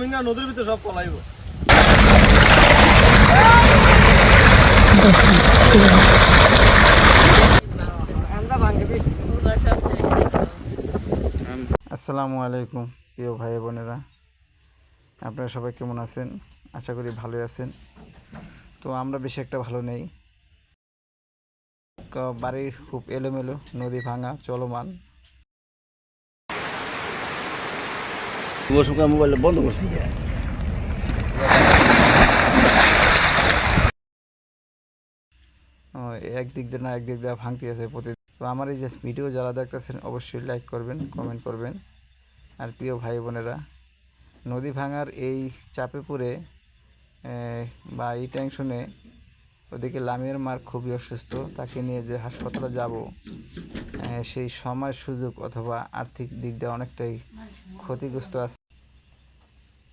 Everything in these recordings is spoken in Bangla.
মিঙ্গা নদীর ভিতরে সব পলাইব। আসসালামু আলাইকুম, প্রিয় ভাই বোনেরা। আপনারা সবাই কেমন আছেন? আশা করি ভালোই আছেন। তো আমরা বেশি একটা ভালো নেই। বাড়ির খুব এলোমেলো, নদী ভাঙা, চলমান। শুভ সকাল মোবাইল বন্ধ একদিক দিয়ে না একদিক দিয়ে ভাঙতে আছে প্রতি তো আমার এই যে ভিডিও যারা দেখতেছেন, অবশ্যই লাইক করবেন কমেন্ট করবেন। আর প্রিয় ভাই বোনেরা, নদী ভাঙার এই চাপে পড়ে বা এই টেনশনে ওদিকে লামিয়ার মার খুবই অসুস্থ। তাকে নিয়ে যে হাসপাতালে যাব সেই সময় সুযোগ অথবা আর্থিক দিক দিয়ে অনেকটাই ক্ষতিগ্রস্ত আছে।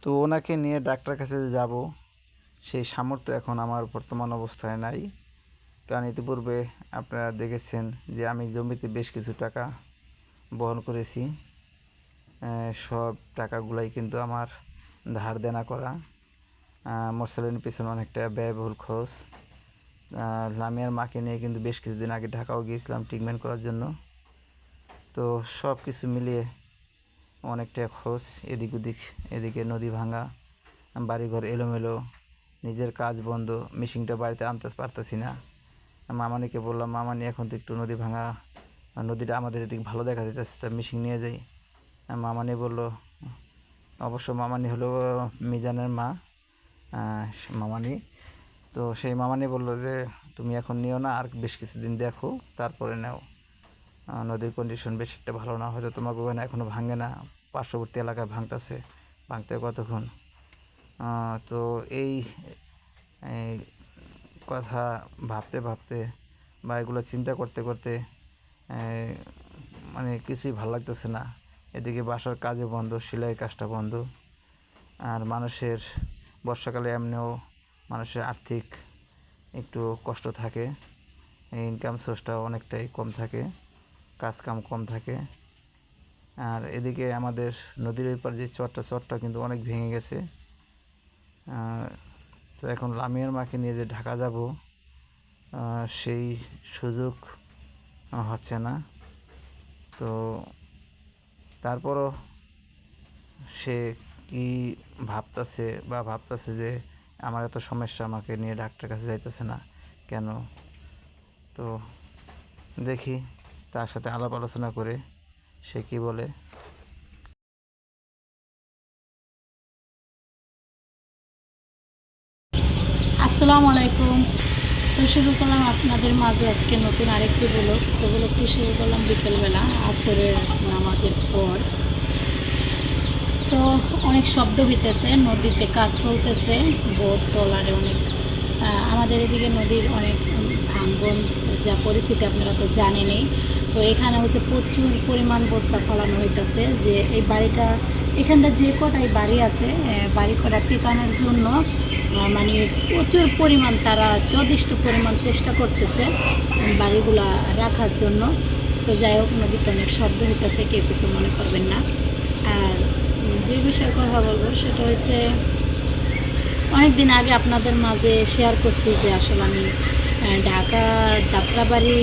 তো ওনাকে নিয়ে ডাক্তার কাছে যাব। সেই সামর্থ্য এখন আমার বর্তমান অবস্থায় নাই। কারণ ইতিপূর্বে আপনারা দেখেছেন যে আমি জমিতে বেশ কিছু টাকা বহন করেছি। সব টাকাগুলাই কিন্তু আমার ধার দেনা করা। মোরসালিনের পিছনে অনেকটা ব্যয়বহুল খরচ। লামিয়ার মাকে নিয়ে কিন্তু বেশ কিছুদিন আগে ঢাকাও গিয়েছিলাম ট্রিটমেন্ট করার জন্য। তো সব কিছু মিলিয়ে অনেকটা খোঁজ, এদিক ওদিক, এদিকে নদী ভাঙা, বাড়িঘর এলোমেলো, নিজের কাজ বন্ধ, মেশিনটা বাড়িতে আনতে পারতেছি না। মামানিকে বললাম, মামানি, এখন তো একটু নদী ভাঙা নদীটা আমাদের এদিক ভালো দেখা যাচ্ছে তা মেশিন নিয়ে যাই। মামানি বলল, অবশ্য মামানি হলো মিজানের মা মামানি। তো সেই মামানি বলল যে, তুমি এখন নিও না, আর বেশ কিছুদিন দেখো, তারপরে নাও। নদীর কন্ডিশন বেশ একটা ভালো না, হয়তো তোমাকে ওখানে এখনও ভাঙে না, পার্শ্ববর্তী এলাকায় ভাঙতেছে, ভাঙতে কতক্ষণ? তো এই এই কথা ভাবতে ভাবতে বা এগুলো চিন্তা করতে করতে মানে কিছুই ভালো লাগতেছে না। এদিকে বাসার কাজও বন্ধ, সেলাই কাজটা বন্ধ, আর মানুষের বর্ষাকালে এমনিও মানুষের আর্থিক একটু কষ্ট থাকে ইনকাম সোর্সটাও অনেকটাই কম থাকে। কাজ কাম থাকে। আর এদিকে আমাদের নদীর ওই পার যে চরটা চরটা কিন্তু অনেক ভেঙে গেছে। তো এখন লামিয়ার মাকে নিয়ে যে ঢাকা যাব সেই সুযোগ হচ্ছে না। তো তারপরও সে কি ভাবতাছে বা ভাবতাছে যে আমার এত সমস্যা, আমাকে নিয়ে ডাক্তার কাছে যাইতেছে না কেন? তো দেখি। তার সাথে আলাপ আলোচনা করে সে কি বলে। আসসালামু আলাইকুম। তো শুরু করলাম আপনাদের মাঝে আজকে নতুন আরেকটি ব্লগ। তো ব্লগটি শুরু করলাম বিকেলবেলা, আসরের নামাজের পর। তো অনেক শব্দ হইতেছে, নদীতে কাজ চলতেছে, বোট, ট্রলারে অনেক আমাদের এদিকে নদীর অনেক ভাঙ্গন যা পরিস্থিতি আপনারা তো জানেনই। তো এখানে হচ্ছে প্রচুর পরিমাণ বস্তা ফলানো হইতেছে যে এই বাড়িটা, এখানটা যে কটাই বাড়ি আছে বাড়ি কটা টিকানোর জন্য মানে প্রচুর পরিমাণ তারা যথেষ্ট পরিমাণ চেষ্টা করতেছে বাড়িগুলা রাখার জন্য। তো যাই হোক নদীতে অনেক শব্দ হইতেছে, কেউ কিছু মনে করবেন না। আর যে বিষয়ে কথা বলব সেটা হচ্ছে অনেক দিন আগে আপনাদের মাঝে শেয়ার করছি যে আসলে আমি ঢাকা যাত্রাবাড়ি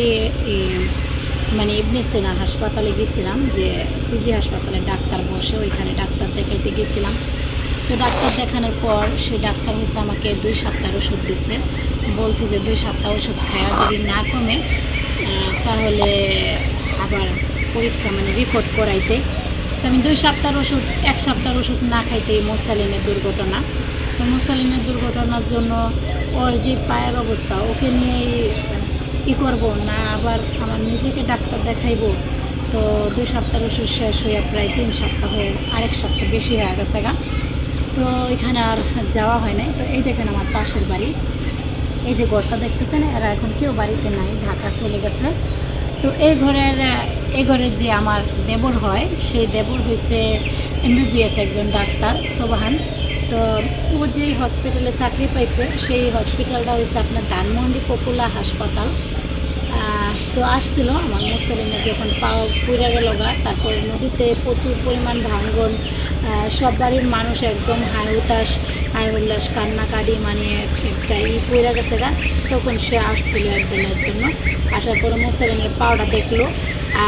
মানে ইবনে সিনা হাসপাতালে গেছিলাম যে পিজি হাসপাতালে ডাক্তার বসে, ওইখানে ডাক্তার দেখাইতে গেছিলাম। তো ডাক্তার দেখানোর পর সেই ডাক্তার হচ্ছে আমাকে দুই সপ্তাহ ওষুধ দিছে। বলছে যে দুই সপ্তাহ ওষুধ খাওয়া যদি না কমে তাহলে আবার পরীক্ষা মানে রিপোর্ট করাইতে। তো আমি দুই সপ্তাহের ওষুধ, এক সপ্তাহের ওষুধ না খাইতেই মোসালিনের দুর্ঘটনা। তো মোসালিনের দুর্ঘটনার জন্য ওর যে পায়ের অবস্থা, ওকে নিয়ে ই করব না, আবার আমার নিজেকে ডাক্তার দেখাইবো। তো দুই সপ্তাহের ওষুধ শেষ হয়ে প্রায় তিন সপ্তাহ হয়ে আরেক সপ্তাহ বেশি হয়ে গেছে গা। তো এখানে আর যাওয়া হয় নাই। তো এই দেখেন আমার পাশের বাড়ি। এই যে ঘরটা দেখতেছেন, এরা এখন কেউ বাড়িতে নাই, ঢাকা চলে গেছে। তো এই ঘরের এই ঘরের যে আমার দেবর হয়, সেই দেবর হয়েছে এমবিবিএস একজন ডাক্তার, সোবাহান। তো ও যে হসপিটালে চাকরি পাইছে, সেই হসপিটালটা হয়েছে আপনার ধানমন্ডি পপুলা হাসপাতাল। তো আসছিল আমার মুসলিমে যখন পাও পুড়ে গেল গা, তারপর নদীতে প্রচুর পরিমাণ ভাঙ্গন সব বাড়ির মানুষ একদম হাই উতাস হাই উল্লাস, কান্নাকাটি মানে একটা ই পুড়ে গেছে গা। তখন সে আসছিল একদিনের জন্য। আসার পরে মুসলিমের পাওটা দেখল,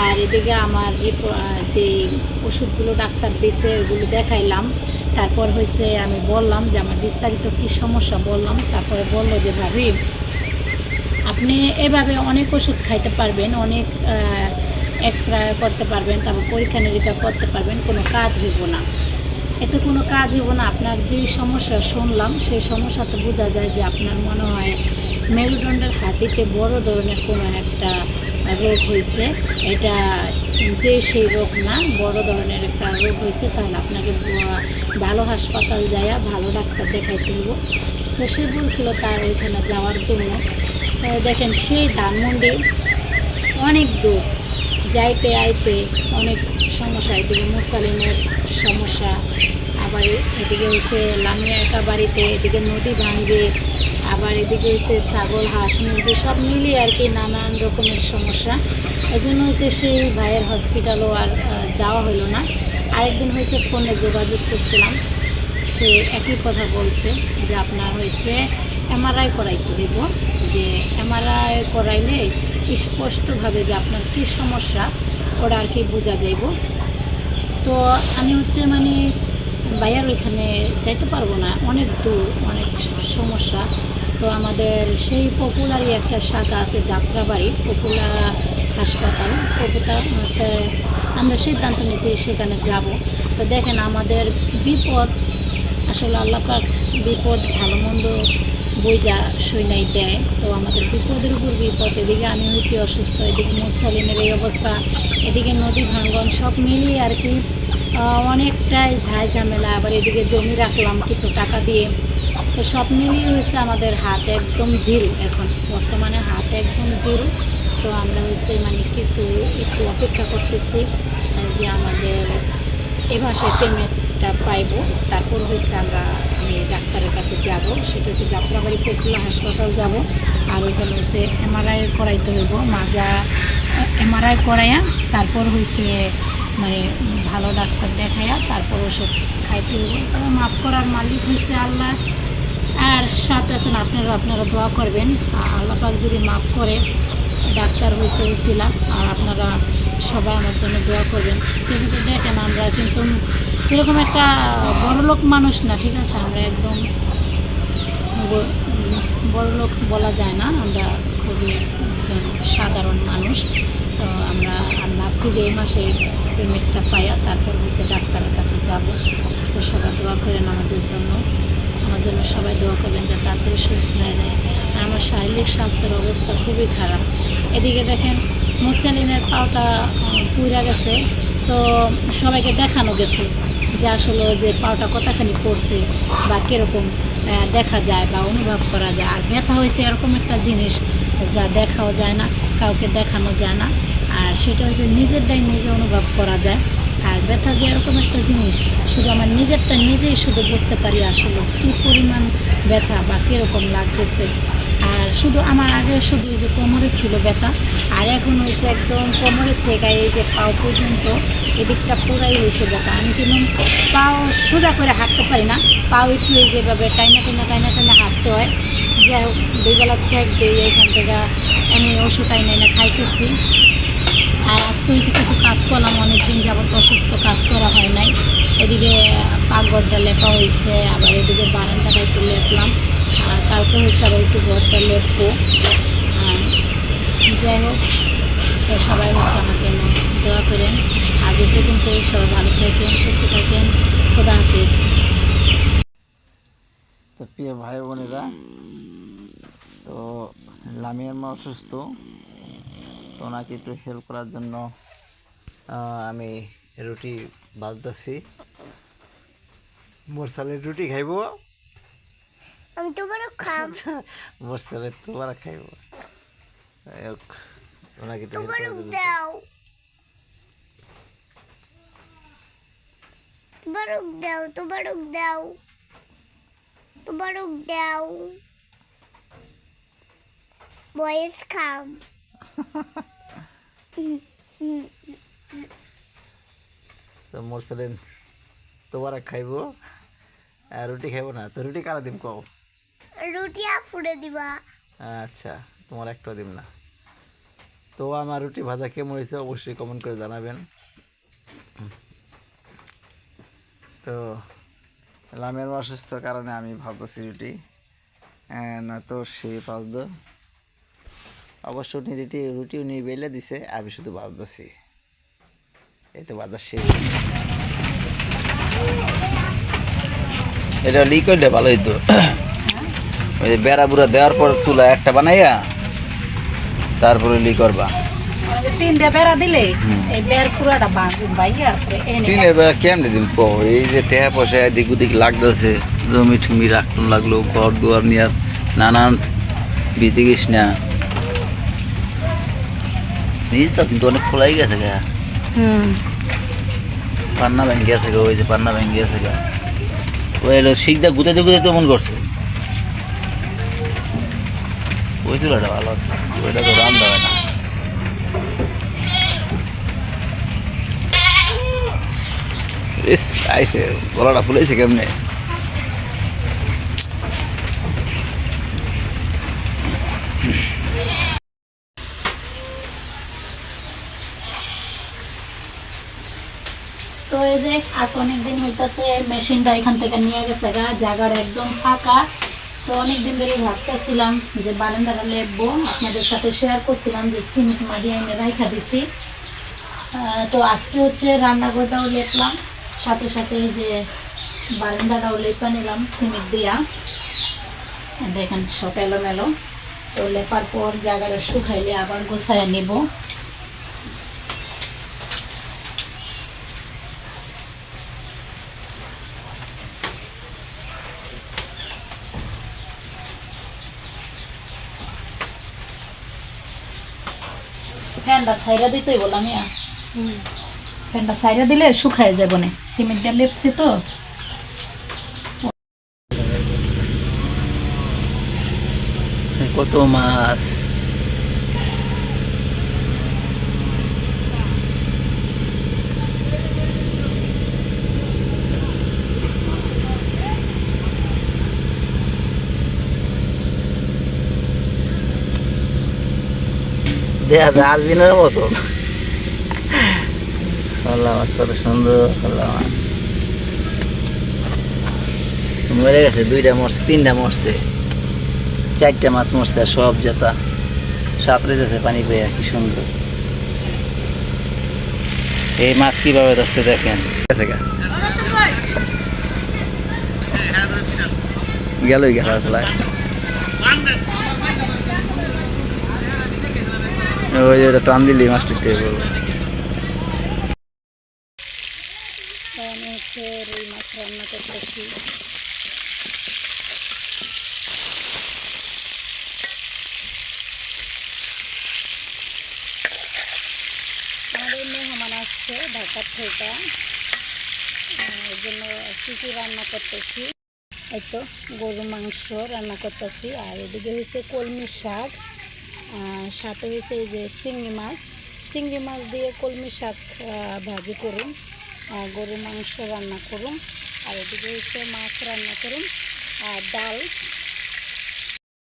আর এদিকে আমার যে ওষুধগুলো ডাক্তার দিয়েছে ওগুলো দেখাইলাম। তারপর হয়েছে, আমি বললাম যে আমার বিস্তারিত কী সমস্যা বললাম, তারপরে বলল যে, ভাবি, আপনি এভাবে অনেক ওষুধ খাইতে পারবেন, অনেক এক্সরে করতে পারবেন, তারপর পরীক্ষা নিরীক্ষা করতে পারবেন, কোনো কাজ হইব না। এতে কোনো কাজ হইব না। আপনার যেই সমস্যা শুনলাম, সেই সমস্যাতে বোঝা যায় যে আপনার মনে হয় মেরুদণ্ডের হাতিতে বড় ধরনের কোনো একটা রোগ হয়েছে এটা যে সেই রোগ না, বড় ধরনের একটা রোগ হয়েছে, তাহলে আপনাকে ভালো হাসপাতাল যাইয়া ভালো ডাক্তার দেখাইতে হইব। তো সে বলছিল তার ওইখানে যাওয়ার জন্য। দেখেন, সেই ধানমন্ডি অনেক দূর। যাইতে আইতে অনেক সমস্যা, এদিকে মুসালিমের সমস্যা, আবার এদিকে হচ্ছে লামিয়া একা বাড়িতে, এদিকে নদী ভাঙ্গে আবার এদিকে হচ্ছে ছাগল, হাঁস, মুরগি সব মিলিয়ে আর কি নানান রকমের সমস্যা। এই জন্য হচ্ছে সেই ভাইয়ের হসপিটালও আর যাওয়া হলো না। আরেকদিন হয়েছে ফোনে যোগাযোগ করছিলাম। সে একই কথা বলছে যে আপনার হয়েছে এমআরআই করাইতে হইব। যে এমআরআই করাইলে স্পষ্টভাবে যে আপনার কী সমস্যা ওরা আর কি বোঝা যাইব। তো আমি হচ্ছে মানে বাইয়ার ওইখানে যাইতে পারব না। অনেক দূর, অনেক সমস্যা। তো আমাদের সেই পপুলারই একটা শাখা আছে যাত্রাবাড়ি পপুলার হাসপাতাল। পপুলার আমরা সিদ্ধান্ত নিয়েছি সেখানে যাব। তো দেখেন আমাদের বিপদ, আসলে আল্লাপাক বিপদ, ভালো মন্দ বইজা সৈনাই দেয়। তো আমাদের বিপদের উপর বিপদ, এদিকে আমি হয়েছি অসুস্থ, এদিকে মুসালিনের এই অবস্থা, এদিকে নদী ভাঙ্গন, সব মিলিয়ে আর কি অনেকটাই ঝাই ঝামেলা আবার এদিকে জমি রাখলাম কিছু টাকা দিয়ে। তো সব মিলিয়ে হয়েছে আমাদের হাত একদম জিরো এখন। বর্তমানে হাত একদম জিরো। তো আমরা হয়েছে মানে কিছু একটু অপেক্ষা করতেছি যে আমাদের এ ভাষায় পেমেন্টটা পাইব। তারপর হয়েছে আমরা আমি ডাক্তারের কাছে যাব। সেটা হচ্ছে যাত্রাবাড়ি পপুলার হাসপাতাল যাব। আর ওইখানে হচ্ছে এমআরআই করাইতে হইব। মাজা এমআরআই করাইয়া তারপর হয়েছে মানে ভালো ডাক্তার দেখাইয়া তারপর ওষুধ খাইতে হইব। তবে মাফ করার মালিক হয়েছে আল্লাহ। আর সাথে আছেন, আপনারা আপনারা দোয়া করবেন। আর আল্লাহ যদি মাফ করে, ডাক্তার হয়েছে উচিলা আর আপনারা সবাই আমার জন্য দোয়া করবেন। যেহেতু দেখেন আমরা কিন্তু এরকম একটা বড়লোক মানুষ না, ঠিক আছে? আমরা একদম বড়লোক বলা যায় না, আমরা খুবই সাধারণ মানুষ। তো আমরা আমি ভাবছি যে এই মাসে পেমেন্টটা পাইয়া তারপর হচ্ছে ডাক্তারের কাছে যাব। তো সবাই দোয়া করেন আমাদের জন্য। আমার জন্য সবাই দোয়া করবেন যে তাড়াতাড়ি সুস্থ হয়ে যায়। আর আমার শারীরিক স্বাস্থ্যের অবস্থা খুবই খারাপ। এদিকে দেখেন মুচালিনের পাওটা পুড়া গেছে। তো সবাইকে দেখানো গেছে যে আসলে যে পাওটা কতখানি পড়ছে বা কীরকম দেখা যায় বা অনুভব করা যায়। আর ব্যথা হয়েছে এরকম একটা জিনিস যা দেখাও যায় না, কাউকে দেখানো যায় না। আর সেটা হচ্ছে নিজেরটাই নিজে অনুভব করা যায়। আর ব্যথা যে এরকম একটা জিনিস, শুধু আমার নিজেরটা নিজেই শুধু বুঝতে পারি আসলে কী পরিমাণ ব্যথা বা কীরকম লাগতেছে। আর শুধু আমার আগে শুধু এই যে কোমরে ছিল ব্যথা, আর এখন হয়েছে একদম কোমরের থেকে এই যে পাও পর্যন্ত এদিকটা পুরাই হয়েছে ব্যথা। আমি কিন্তু পাও সোজা করে হাঁটতে পারি না, পাও একটু এই যেভাবে টাইনা টাইনা টাইনা টাইনা হাঁটতে হয়। যাই হোক দুইবেলা ছেক দিই এখান থেকে আমি ওষুধ এনে খাইতেছি। আর আজকে হয়েছে কিছু কাজ করলাম, অনেকদিন যাবত অসুস্থ কাজ করা হয় নাই। এদিকে পাকঘরটা লেপা হয়েছে, আবার এদিকে বারান্দাটা একটু লেপলাম। আর কালকে হয়েছে আবার একটু ঘরটা লেপবো। আর যাই হোক, তো সবাই হচ্ছে আমার জন্য দোয়া করেন। আগে পর্যন্ত সবাই ভালো থাকেন, সুস্থ থাকেন। খোদা হাফিজ। তো প্রিয় ভাই বোনেরা, তো লামিয়ার মা অসুস্থ। তো ওনাকে একটু হেল্প করার জন্য আমি রুটি বাজতেছি। মোরসালের রুটি খাইব? আমি তোমারও খাম। মোরসালের তোমার খাইব। ওনাকে একটু হেল্প করার দাও। তোমারও দাও তোমারও দাও। তোমারও দাও। বয়েস খাম। তো মোর ছেলে তোমার খাইব। আর রুটি খাইব না তো রুটি কারা দিম কও? রুটি আপুরে দিবা। আচ্ছা তোমার একটা দিব না। তো আমার রুটি ভাজা কেমন হয়েছে অবশ্যই কমেন্ট করে জানাবেন। তো লামের অসুস্থ কারণে আমি ভাজতেছি রুটি। আহ, না তো সে ভাজদ অবশ্য উনি রুটি রুটি উনি বেলে দিছে আমি শুধু ভাজতেছি এই তো বাজার এটা লিক করলে ভালো হইতো। ওই যে বেড়া বুড়া দেওয়ার পর চুলা একটা বানাইয়া তারপরে লি করবা। বেড়া দিলে এই বেড় পুরাটা ভাইয়া তারপরে বেড়া কেমনে দিন কো? এই যে টেহা পয়সা এদিক ওদিক লাগতেছে জমি লাগল ঘর দুয়ার নিয়ে নানান বিধি না নিজ কিন্তু অনেক খোলাই গেছে গা। হুম। পান্না গেছে গা ওই যে পান্না গেছে গা। ওই হলো শিখদা গুতাতে গুতাতে মন করছে। ওই চুলাটা ভালো আছে ওইটা তো রান্না হয় না। ইস আইসে গলাটা ফুলেছে কেমনে? এই আজ অনেক দিন হইতাছে, মেশিনটা এখান থেকে নিয়ে গেছে গা, জায়গাটা একদম ফাঁকা। তো অনেক দিন ধরে ভাবতেছিলাম যে বারান্দাটা লেপবো। আপনাদের সাথে শেয়ার করছিলাম যে সিমেন্ট মাটি এনে রাইখা দিছি। তো আজকে হচ্ছে রান্নাঘরটাও লেপলাম। সাথে সাথে যে বারান্দাটাও লেপা নিলাম সিমেন্ট দিয়া। দেখেন সব এলোমেলো। তো লেপার পর জায়গাটা শুকাইলে আবার গোছায় নিব। ফ্যানটা ছাইরা দিতেই বললাম ইয়া ফ্যানটা ছাইরা দিলে শুকায় যাব না সিমেন্ট দিয়ে লেপছি তো। কত মাছ? দেখা যায় আলবিনের মতো। আল্লাহ মাছ কত সুন্দর, আল্লাহ। মাছ মরে গেছে, দুইটা মরছে, তিনটা মরছে। চারটা মাছ মরছে সব জেতা। সাঁতরে যাচ্ছে পানি পেয়ে, কি সুন্দর। এই মাছ কীভাবে ধরছে দেখেন। গেলই গেল ওই যে টান দিলি টেয়ে বলব আমি হচ্ছে রুই মাছ রান্না করতেছি আমাদের মেহমান আসছে ঢাকার থেকে। আহ, জন্য কী কী রান্না করতেছি? এই তো গরু মাংস রান্না করতেছি। আর এদিকে হয়েছে কলমি শাক। সাথে হয়েছে এই যে চিংড়ি মাছ। চিংড়ি মাছ দিয়ে কলমি শাক ভাজি করুন গরুর গরু মাংস রান্না করুন, আর এদিকে হচ্ছে মাছ রান্না করুন, আর ডাল।